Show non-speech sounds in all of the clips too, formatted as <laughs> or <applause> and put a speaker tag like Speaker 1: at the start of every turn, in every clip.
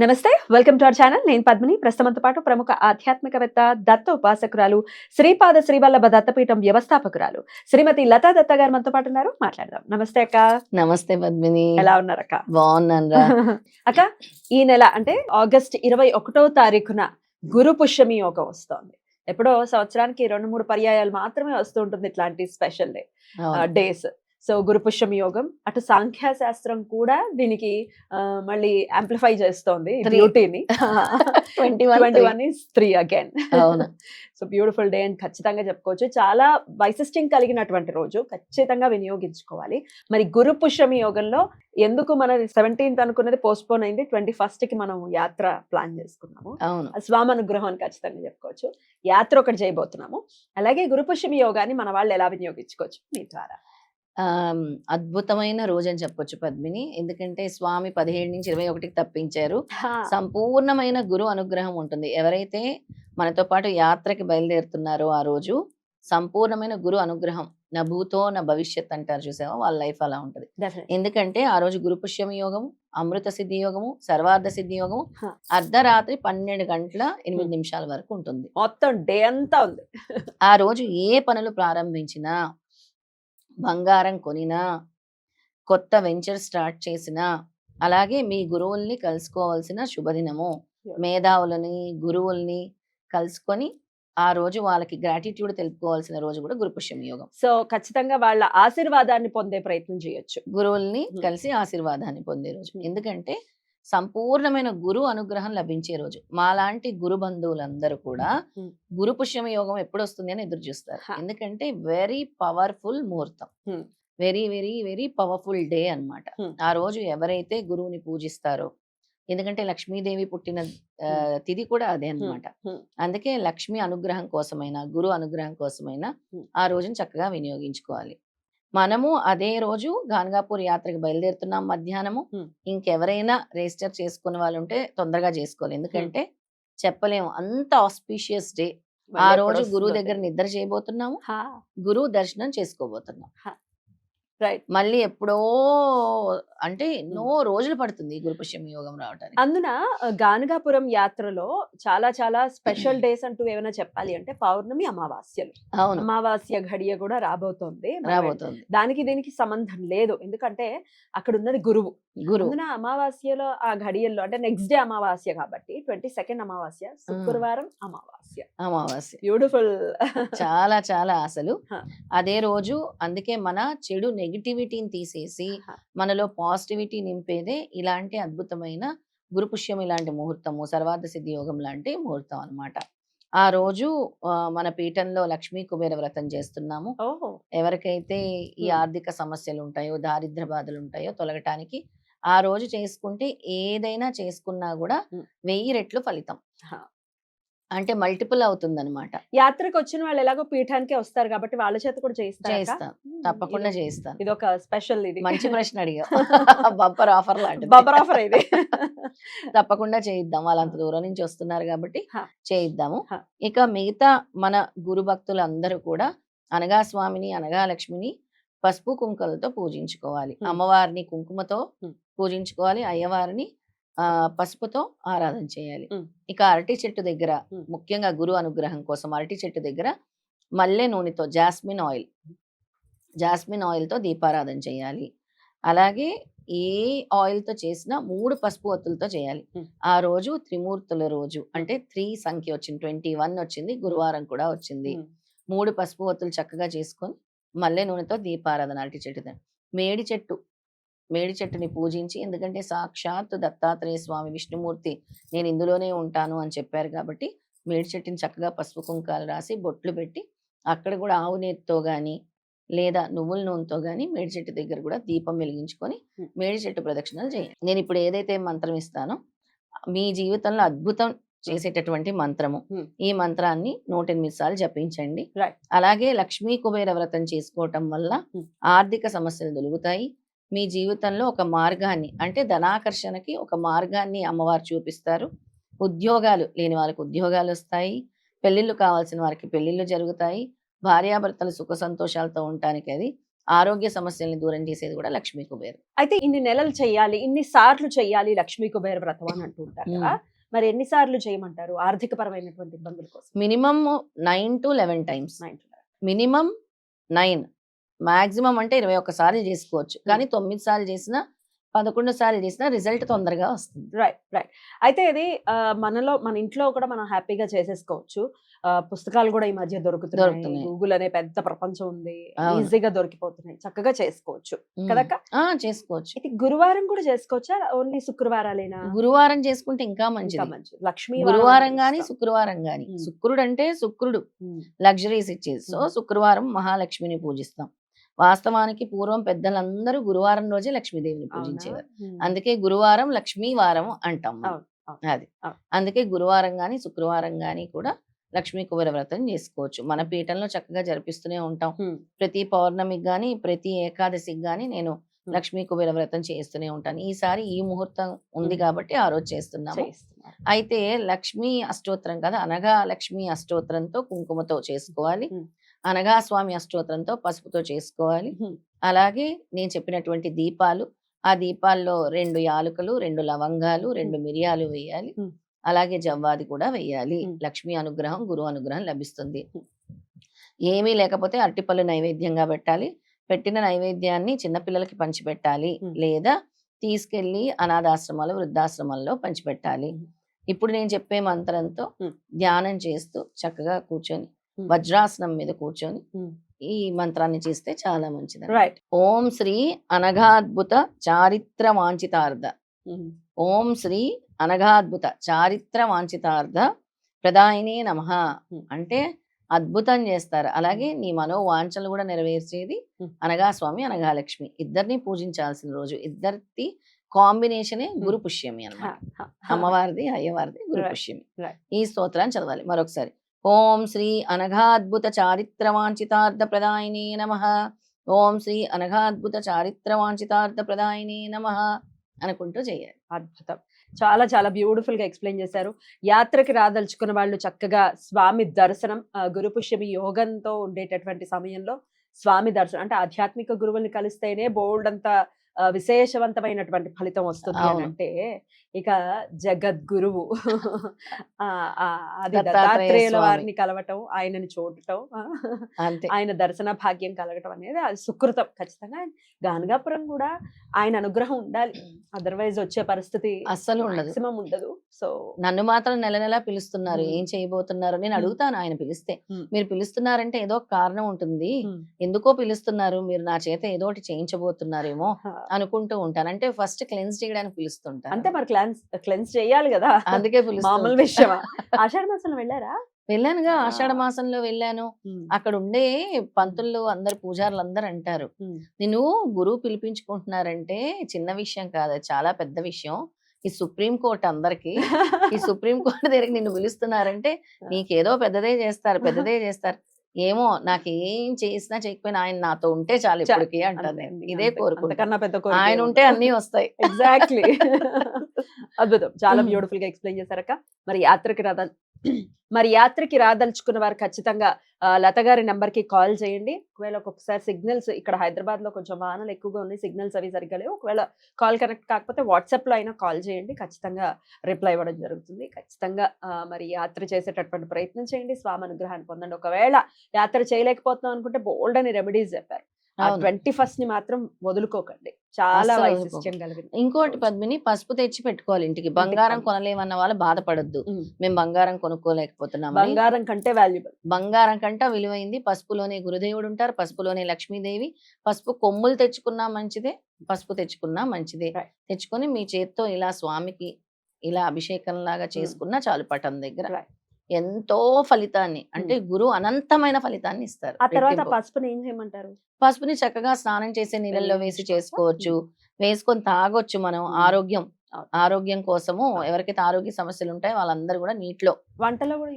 Speaker 1: నమస్తే welcome to our channel. నేను పద్మిని. ప్రస్తుతంతో పాటు ప్రముఖ ఆధ్యాత్మికవేత్త దత్త ఉపాసకురాలు శ్రీపాద శ్రీవల్లభ దత్తపీఠం వ్యవస్థాపకురాలు శ్రీమతి లతా దత్త గారు మనతో పాటు ఉన్నారు. మాట్లాడదాం. నమస్తే అక్క.
Speaker 2: నమస్తే పద్మిని.
Speaker 1: ఎలా ఉన్నారు అక్క
Speaker 2: బాగున్నాను <laughs>
Speaker 1: అక్క ఈ నెల అంటే ఆగస్ట్ ఇరవై ఒకటో తారీఖున గురు పుష్యమి యోగం వస్తోంది. ఎప్పుడో సంవత్సరానికి రెండు మూడు పర్యాయాలు మాత్రమే వస్తూ ఉంటుంది ఇట్లాంటి స్పెషల్ డే డేస్. సో గురు పుష్యమి యోగం. అటు సాంఖ్య శాస్త్రం కూడా దీనికి మళ్ళీ ఆంప్లిఫై చేస్తోంది. బ్యూటీని
Speaker 2: twenty
Speaker 1: twenty one is three again so beautiful day అని ఖచ్చితంగా చెప్పుకోవచ్చు. చాలా వైశిష్ట్యం కలిగినటువంటి రోజు. ఖచ్చితంగా వినియోగించుకోవాలి. మరి గురు పుష్యమి యోగంలో ఎందుకు మన సెవెంటీన్త్ అనుకున్నది పోస్ట్ పోన్ అయింది? ట్వంటీ ఫస్ట్కి మనం యాత్ర ప్లాన్ చేసుకున్నాము.
Speaker 2: అవును.
Speaker 1: స్వామి అనుగ్రహం అని ఖచ్చితంగా చెప్పుకోవచ్చు. యాత్ర ఒకటి చేయబోతున్నాము. అలాగే గురు పుష్యమి యోగాన్ని మన వాళ్ళు ఎలా వినియోగించుకోవచ్చు? మీ ద్వారా.
Speaker 2: అద్భుతమైన రోజు అని చెప్పొచ్చు పద్మిని. ఎందుకంటే స్వామి పదిహేడు నుంచి ఇరవై ఒకటికి తప్పించారు. సంపూర్ణమైన గురు అనుగ్రహం ఉంటుంది. ఎవరైతే మనతో పాటు యాత్రకి బయలుదేరుతున్నారో ఆ రోజు సంపూర్ణమైన గురు అనుగ్రహం నా భూతో నా భవిష్యత్ అంటారు చూసావా? వాళ్ళ లైఫ్ అలా ఉంటది. ఎందుకంటే ఆ రోజు గురు పుష్యమి యోగము అమృత సిద్ధి యోగము సర్వార్థ సిద్ధి యోగము. అర్ధరాత్రి పన్నెండు గంటల ఎనిమిది నిమిషాల వరకు ఉంటుంది.
Speaker 1: మొత్తం డే అంతా ఉంది.
Speaker 2: ఆ రోజు ఏ పనులు ప్రారంభించినా బంగారం కొనినా కొత్త వెంచర్ స్టార్ట్ చేసినా అలాగే మీ గురువుల్ని కలుసుకోవాల్సిన శుభదినము. మేధావులని గురువుల్ని కలుసుకొని ఆ రోజు వాళ్ళకి గ్రాటిట్యూడ్ తెలుపుకోవాల్సిన రోజు కూడా గురుపుష్యం యోగం
Speaker 1: సో ఖచ్చితంగా వాళ్ళ ఆశీర్వాదాన్ని పొందే ప్రయత్నం చేయొచ్చు
Speaker 2: గురువుల్ని. కలిసి ఆశీర్వాదాన్ని పొందే రోజు. ఎందుకంటే సంపూర్ణమైన గురు అనుగ్రహం లభించే రోజు మాలాంటి గురు బంధువులందరూ కూడా. గురు పుష్యమ యోగం ఎప్పుడు వస్తుంది అని ఎదురు చూస్తారు. ఎందుకంటే వెరీ పవర్ఫుల్ ముహూర్తం. Very very very powerful day అన్నమాట
Speaker 1: Hmm.
Speaker 2: ఆ రోజు ఎవరైతే గురువుని పూజిస్తారో ఎందుకంటే లక్ష్మీదేవి పుట్టిన తిథి కూడా అదే అన్నమాట
Speaker 1: Hmm.
Speaker 2: అందుకే లక్ష్మి అనుగ్రహం కోసమైనా గురు అనుగ్రహం కోసమైనా. ఆ రోజుని చక్కగా వినియోగించుకోవాలి మనము అదే రోజు గాన్గాపూర్ యాత్రకు బయలుదేరుతున్నాం మధ్యాహ్నము. ఇంకెవరైనా రిజిస్టర్ చేసుకునే వాళ్ళు ఉంటే తొందరగా చేసుకోవాలి. ఎందుకంటే చెప్పలేము. అంత ఆస్పీషియస్ డే. ఆ రోజు గురువు దగ్గర నిద్ర చేయబోతున్నాము. గురువు దర్శనం చేసుకోబోతున్నాం.
Speaker 1: రైట్.
Speaker 2: మళ్ళీ ఎప్పుడో అంటే ఎన్నో రోజులు పడుతుంది గురుపుష్యం యోగం రావడానికి
Speaker 1: అందున గానగాపురం యాత్రలో చాలా చాలా స్పెషల్ <clears throat> డేస్ అంటూ ఏమైనా చెప్పాలి అంటే పౌర్ణమి అమావాస్యలు.
Speaker 2: అవును.
Speaker 1: అమావాస్య ఘడియ కూడా రాబోతోంది
Speaker 2: రాబోతుంది.
Speaker 1: దానికి దీనికి సంబంధం లేదు. ఎందుకంటే అక్కడ ఉన్నది గురువు. అందున అమావాస్యలో ఆ ఘడియల్లో అంటే నెక్స్ట్ డే అమావాస్య కాబట్టి ట్వంటీ సెకండ్ అమావాస్య శుక్రవారం అమావాస్య.
Speaker 2: అమావాస్య.
Speaker 1: బ్యూటిఫుల్
Speaker 2: చాలా చాలా అసలు. అదే రోజు అందుకే మన చెడు నెగిటివిటీని తీసేసి. మనలో పాజిటివిటీ నింపేదే ఇలాంటి అద్భుతమైన గురుపుష్యం ఇలాంటి ముహూర్తము సర్వార్థ సిద్ధి యోగం లాంటి ముహూర్తం అన్నమాట. ఆ రోజు మన పీఠంలో లక్ష్మీ కుబేర వ్రతం చేస్తున్నాము. ఎవరికైతే ఈ. ఆర్థిక సమస్యలు ఉంటాయో దారిద్ర బాధలు ఉంటాయో తొలగటానికి ఆ రోజు చేసుకుంటే ఏదైనా చేసుకున్నా కూడా. వెయ్యి రెట్లు ఫలితం. అంటే మల్టిపుల్ అవుతుంది అనమాట
Speaker 1: యాత్రకు వచ్చిన వాళ్ళు ఎలాగో పీఠానికే వస్తారు కాబట్టి వాళ్ళ చేత కూడా చేయిస్తారు
Speaker 2: చేస్తాను తప్పకుండా చేస్తాను
Speaker 1: ఇది ఒక స్పెషల్ ఇది.
Speaker 2: మంచి ప్రశ్న అడిగా <laughs> బంపర్ ఆఫర్ లాంటిది.
Speaker 1: బంపర్ ఆఫర్ ఇది. <laughs>
Speaker 2: తప్పకుండా చేయిద్దాం. వాళ్ళంత దూరం నుంచి వస్తున్నారు కాబట్టి. చేయిద్దాము. ఇక మిగతా మన గురు భక్తులందరూ కూడా అనగా స్వామిని అనగా లక్ష్మిని పసుపు కుంకుమలతో పూజించుకోవాలి. అమ్మవారిని కుంకుమతో. పూజించుకోవాలి అయ్యవారిని ఆ పసుపుతో ఆరాధన చేయాలి. ఇక అరటి చెట్టు దగ్గర. ముఖ్యంగా గురు అనుగ్రహం కోసం అరటి చెట్టు దగ్గర మల్లె నూనెతో జాస్మిన్ ఆయిల్ జాస్మిన్ ఆయిల్తో దీపారాధన చేయాలి అలాగే ఏ ఆయిల్తో చేసినా మూడు పసుపు ఒత్తులతో చేయాలి. ఆ రోజు త్రిమూర్తుల రోజు అంటే త్రీ సంఖ్య వచ్చింది ట్వంటీ వన్ వచ్చింది గురువారం కూడా వచ్చింది. మూడు పసుపు ఒత్తులు చక్కగా చేసుకొని మల్లె నూనెతో దీపారాధన అరటి చెట్టు. మేడి చెట్టు మేడి చెట్టుని పూజించి ఎందుకంటే సాక్షాత్ దత్తాత్రేయ స్వామి విష్ణుమూర్తి నేను ఇందులోనే ఉంటాను అని చెప్పారు కాబట్టి మేడి చెట్టుని చక్కగా పసుపు కుంకాలు రాసి బొట్లు పెట్టి అక్కడ కూడా ఆవు నేతితో కానీ లేదా నువ్వుల నూనెతో కానీ మేడి చెట్టు దగ్గర కూడా దీపం వెలిగించుకొని. మేడి చెట్టు ప్రదక్షిణలు చేయండి నేను ఇప్పుడు ఏదైతే మంత్రం ఇస్తానో మీ జీవితంలో అద్భుతం చేసేటటువంటి మంత్రము. ఈ మంత్రాన్ని నూట ఎనిమిది సార్లు జపించండి. అలాగే లక్ష్మీ కుబేర వ్రతం చేసుకోవటం వల్ల. ఆర్థిక సమస్యలు దొలుగుతాయి మీ జీవితంలో ఒక మార్గాన్ని అంటే ధనాకర్షణకి ఒక మార్గాన్ని అమ్మవారు చూపిస్తారు. ఉద్యోగాలు లేని వాళ్ళకి ఉద్యోగాలు వస్తాయి. పెళ్ళిళ్ళు కావాల్సిన వారికి పెళ్ళిళ్ళు జరుగుతాయి. భార్యాభర్తలు సుఖ సంతోషాలతో ఉండటానికి అది ఆరోగ్య సమస్యల్ని దూరం చేసేది కూడా లక్ష్మీ కుబేరు
Speaker 1: అయితే ఇన్ని నెలలు చెయ్యాలి ఇన్ని సార్లు చెయ్యాలి లక్ష్మీ కుబేర వ్రతం అని అంటూ ఉంటారు కదా మరి ఎన్ని సార్లు చేయమంటారు ఆర్థిక పరమైనటువంటి ఇబ్బందుల కోసం?
Speaker 2: Minimum nine to eleven times.
Speaker 1: Nine to.
Speaker 2: Minimum nine. Maximum అంటే ఇరవై ఒక్క సార్లు చేసుకోవచ్చు. కానీ తొమ్మిది సార్లు చేసినా పదకొండు సార్లు చేసినా రిజల్ట్ తొందరగా వస్తుంది.
Speaker 1: రైట్ రైట్ అయితే ఇది మనలో మన ఇంట్లో కూడా మనం హ్యాపీగా చేసేసుకోవచ్చు. పుస్తకాలు కూడా ఈ మధ్య దొరుకుతున్నాయి. గూగుల్ అనే పెద్ద ప్రపంచం ఉంది. ఈజీగా దొరికిపోతున్నాయి. చక్కగా చేసుకోవచ్చు. కదక్క?
Speaker 2: ఆ, చేసుకోవచ్చు.
Speaker 1: ఇది గురువారం కూడా చేసుకోవచ్చా? ఓన్లీ శుక్రవారాలేనా?
Speaker 2: గురువారం చేసుకుంటే ఇంకా మంచిది.
Speaker 1: మంచిది. లక్ష్మీ
Speaker 2: గురువారం గాని శుక్రవారం గాని. శుక్రుడు అంటే శుక్రుడు. లగ్జరీస్ ఇచ్చేది. సో. శుక్రవారం మహాలక్ష్మిని పూజిస్తాం. వాస్తవానికి పూర్వం పెద్దలందరూ గురువారం రోజే లక్ష్మీదేవిని పూజించేవారు. అందుకే గురువారం లక్ష్మీ వారం అంటాం అది. అందుకే గురువారం గాని శుక్రవారం గాని కూడా లక్ష్మీ కుబేర వ్రతం చేసుకోవచ్చు మన పీఠంలో చక్కగా జరిపిస్తూనే ఉంటాం. ప్రతి పౌర్ణమికి గాని ప్రతి ఏకాదశికి గాని నేను. లక్ష్మీ కుబేర వ్రతం చేస్తూనే ఉంటాను ఈసారి ఈ ముహూర్తం ఉంది. కాబట్టి ఆ రోజు చేస్తున్నాము. అయితే లక్ష్మీ అష్టోత్తరం కదా అనగా లక్ష్మీ అష్టోత్తరంతో కుంకుమతో చేసుకోవాలి. అనగా స్వామి అష్టోత్తరంతో పసుపుతో చేసుకోవాలి. అలాగే నేను చెప్పినటువంటి దీపాలు ఆ దీపాల్లో రెండు యాలకులు రెండు లవంగాలు రెండు మిరియాలు వేయాలి. అలాగే జవ్వాది కూడా వేయాలి. లక్ష్మీ అనుగ్రహం గురువు అనుగ్రహం లభిస్తుంది. ఏమీ లేకపోతే అరటిపళ్ళు నైవేద్యంగా పెట్టాలి పెట్టిన నైవేద్యాన్ని చిన్నపిల్లలకి పంచిపెట్టాలి. లేదా తీసుకెళ్ళి అనాథాశ్రమాలు వృద్ధాశ్రమాల్లో పంచిపెట్టాలి. ఇప్పుడు నేను చెప్పే మంత్రంతో. ధ్యానం చేస్తూ చక్కగా కూర్చొని. వజ్రాసనం మీద కూర్చొని. ఈ మంత్రాన్ని చేస్తే చాలా మంచిది
Speaker 1: రైట్
Speaker 2: ఓం శ్రీ అనఘాద్భుత చారిత్ర వాంఛితార్థ. ఓం శ్రీ అనఘాద్భుత చారిత్ర వాంఛితార్థ ప్రదాయినే నమ. అంటే అద్భుతం చేస్తారు అలాగే నీ మనో వాంఛలు కూడా నెరవేర్చేది. అనగా స్వామి అనఘాలక్ష్మి ఇద్దరిని పూజించాల్సిన రోజు ఇద్దరిది కాంబినేషనే గురు పుష్యమి
Speaker 1: హ.
Speaker 2: అమ్మవారిది అయ్యవారిది గురు. పుష్యమి. ఈ స్తోత్రాన్ని చదవాలి మరొకసారి ఓం శ్రీ అనఘాద్భుత చారిత్ర వాంఛితార్థ ప్రదాయినే నమ ఓం శ్రీ అనఘాద్భుత చారిత్ర వాంఛితార్థ ప్రదాయినే నమ అనుకుంటూ చేయాలి.
Speaker 1: అద్భుతం. చాలా చాలా బ్యూటిఫుల్గా ఎక్స్ప్లెయిన్ చేశారు. యాత్రకి రాదలుచుకున్న వాళ్ళు చక్కగా స్వామి దర్శనం గురుపుష్యమి యోగంతో ఉండేటటువంటి సమయంలో స్వామి దర్శనం అంటే ఆధ్యాత్మిక గురువుల్ని కలిస్తేనే బోల్డ్ అంతా విశేషవంతమైనటువంటి ఫలితం వస్తుంది. అంటే ఇక జగద్గురువు. అది
Speaker 2: దత్తాత్రేయ
Speaker 1: దత్తాత్రేయుల. వారిని కలవటం ఆయనని చూడటం ఆయన దర్శన భాగ్యం కలగటం అనేది అది సుకృతం ఖచ్చితంగా. గానగాపురం కూడా ఆయన అనుగ్రహం ఉండాలి. అదర్వైజ్ వచ్చే పరిస్థితి
Speaker 2: అస్సలు ఉండదు.
Speaker 1: ఉండదు. సో
Speaker 2: నన్ను మాత్రం నెల నెల పిలుస్తున్నారు. ఏం చేయబోతున్నారు నేను. అడుగుతాను ఆయన పిలిస్తే. మీరు పిలుస్తున్నారంటే ఏదో కారణం ఉంటుంది. ఎందుకో పిలుస్తున్నారు. మీరు నా చేత ఏదో ఒకటి చేయించబోతున్నారేమో. అనుకుంటూ ఉంటాను. అంటే ఫస్ట్ క్లెన్స్ చేయడానికి పిలుస్తుంటాను.
Speaker 1: అంతే మరి క్లెన్స్ క్లెన్స్ చేయాలి కదా.
Speaker 2: అందుకే
Speaker 1: మామూలు. విషయమా? ఆషాఢ మాసంలో వెళ్ళారా?
Speaker 2: వెళ్ళానుగా. ఆషాఢ మాసంలో వెళ్ళాను. అక్కడ ఉండే పంతులు అందరు పూజారులు అందరు అంటారు. నేను గురువు పిలిపించుకుంటున్నారంటే చిన్న విషయం కాదు చాలా పెద్ద విషయం. ఈ సుప్రీం కోర్ట్ అందరికి ఈ సుప్రీం కోర్ట్ దగ్గరికి నిన్ను పిలుస్తున్నారంటే నీకేదో పెద్దదే చేస్తారు పెద్దదే చేస్తారు. ఏమో నాకు ఏం చేసినా చేయకపోయినా ఆయన నాతో ఉంటే చాలు ఇప్పటికి అంటాను
Speaker 1: అంతే,
Speaker 2: నేను.
Speaker 1: అంతే,
Speaker 2: ఇదే. కోరుకుంటా.
Speaker 1: పెద్ద
Speaker 2: ఆయన? ఉంటే అన్ని వస్తాయి.
Speaker 1: ఎగ్జాక్ట్లీ <laughs> అద్భుతం. చాలా. బ్యూటిఫుల్గా ఎక్స్ప్లెయిన్ చేశారక్క. మరి యాత్రకి రాద మరి యాత్రకి రాదలుచుకున్న వారు ఖచ్చితంగా లత గారి నెంబర్కి కాల్ చేయండి. ఒకవేళ ఒక్కొక్కసారి సిగ్నల్స్ ఇక్కడ హైదరాబాద్లో కొంచెం వాహనాలు ఎక్కువగా ఉన్నాయి సిగ్నల్స్ అవి సరిగ్గా లేవు. ఒకవేళ కాల్ కనెక్ట్ కాకపోతే వాట్సాప్లో అయినా కాల్ చేయండి. ఖచ్చితంగా రిప్లై ఇవ్వడం జరుగుతుంది. ఖచ్చితంగా మరి యాత్ర చేసేటటువంటి ప్రయత్నం చేయండి. స్వామి అనుగ్రహాన్ని పొందండి. ఒకవేళ యాత్ర చేయలేకపోతున్నాం అనుకుంటే బోల్డ్ అని రెమెడీస్ చెప్పారు. ట్వంటీ ఫస్ట్ని మాత్రం వదులుకోకండి. చాలా
Speaker 2: ఇంకోటి పద్మిని పసుపు తెచ్చి పెట్టుకోవాలి ఇంటికి. బంగారం
Speaker 1: కొనాలి.
Speaker 2: కొనలేమన్న వాళ్ళు బాధపడొద్దు. మేము బంగారం కొనుక్కోలేకపోతున్నాం
Speaker 1: బంగారం కంటే వాల్యుబుల్.
Speaker 2: బంగారం కంట విలువైంది. పసుపులోనే గురుదేవుడు ఉంటారు పసుపులోనే లక్ష్మీదేవి. పసుపు కొమ్ములు తెచ్చుకున్నా మంచిదే. పసుపు తెచ్చుకున్నా మంచిదే. తెచ్చుకొని మీ చేత్తో ఇలా స్వామికి ఇలా అభిషేకం లాగా చేసుకున్నా చాలు పటం దగ్గర. ఎంతో ఫలితాన్ని అంటే గురువు అనంతమైన ఫలితాన్ని ఇస్తారు.
Speaker 1: ఆ తర్వాత. పసుపుని ఏం చేయమంటారు?
Speaker 2: పసుపుని చక్కగా స్నానం చేసే నీళ్ళల్లో వేసి? చేసుకోవచ్చు. వేసుకొని తాగొచ్చు మనం. ఆరోగ్యం. ఆరోగ్యం కోసము ఎవరికైతే ఆరోగ్య సమస్యలు ఉంటాయో వాళ్ళందరూ కూడా నీటిలో
Speaker 1: వంటలో కూడా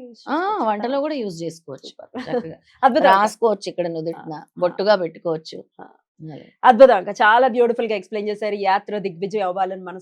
Speaker 2: వంటలో కూడా యూజ్ చేసుకోవచ్చు. <laughs> రాసుకోవచ్చు ఇక్కడ నుదుటిన బొట్టుగా పెట్టుకోవచ్చు.
Speaker 1: అద్భుతం చాలా బ్యూటిఫుల్గా ఎక్స్ప్లెయిన్ చేశారు. యాత్ర దిగ్విజయం అవ్వాలని మనసు